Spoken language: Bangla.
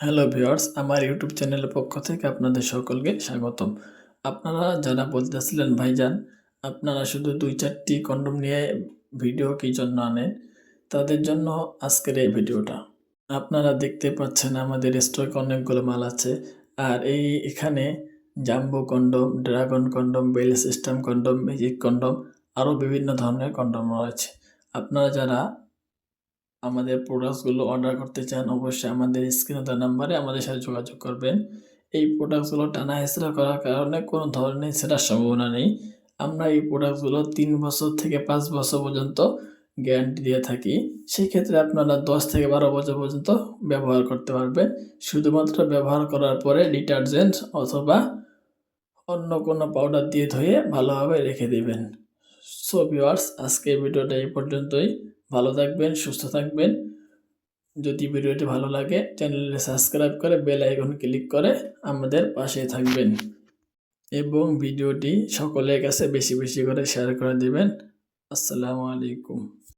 হ্যালো ভিউয়ার্স আমার ইউটিউব চ্যানেলের পক্ষ থেকে আপনাদের সকলকে স্বাগতম। আপনারা যারা বলতেছিলেন, ভাইজান, আপনারা শুধু দুই চারটি কন্ডম নিয়ে ভিডিও কী জন্য আনেন? তাদের জন্য আজকের এই ভিডিওটা আপনারা দেখতে পাচ্ছেন আমাদের স্টকে অনেকগুলো মাল আছে। আর এই এখানে jumbo condom dragon condom bell system condom magic condom আরও বিভিন্ন ধরনের কন্ডম রয়েছে। আপনারা যারা আমাদের প্রোডাক্টসগুলো অর্ডার করতে চান, অবশ্যই আমাদের স্ক্রিনে দেওয়া নাম্বারে আমাদের সাথে যোগাযোগ করবেন। এই প্রোডাক্টসগুলো টানা হেঁচড়া করার কারণে কোনো ধরনের সেটার সম্ভাবনা নেই। আমরা এই প্রোডাক্টসগুলো তিন বছর থেকে পাঁচ বছর পর্যন্ত গ্যারান্টি দিয়ে থাকি। সেই ক্ষেত্রে আপনারা দশ থেকে বারো বছর পর্যন্ত ব্যবহার করতে পারবেন। শুধুমাত্র ব্যবহার করার পরে ডিটারজেন্ট অথবা অন্য কোনো পাউডার দিয়ে ধুয়ে ভালোভাবে রেখে দেবেন। সো ভিওয়ার্স আজকে ভিডিওটা এই পর্যন্তই। ভালো থাকবেন, সুস্থ থাকবেন। যদি ভিডিওটি ভালো লাগে চ্যানেলে সাবস্ক্রাইব করে বেল আইকন ক্লিক করে আমাদের পাশে থাকবেন এবং ভিডিওটি সকলের কাছে বেশি বেশি করে শেয়ার করে দেবেন। আসসালামু আলাইকুম।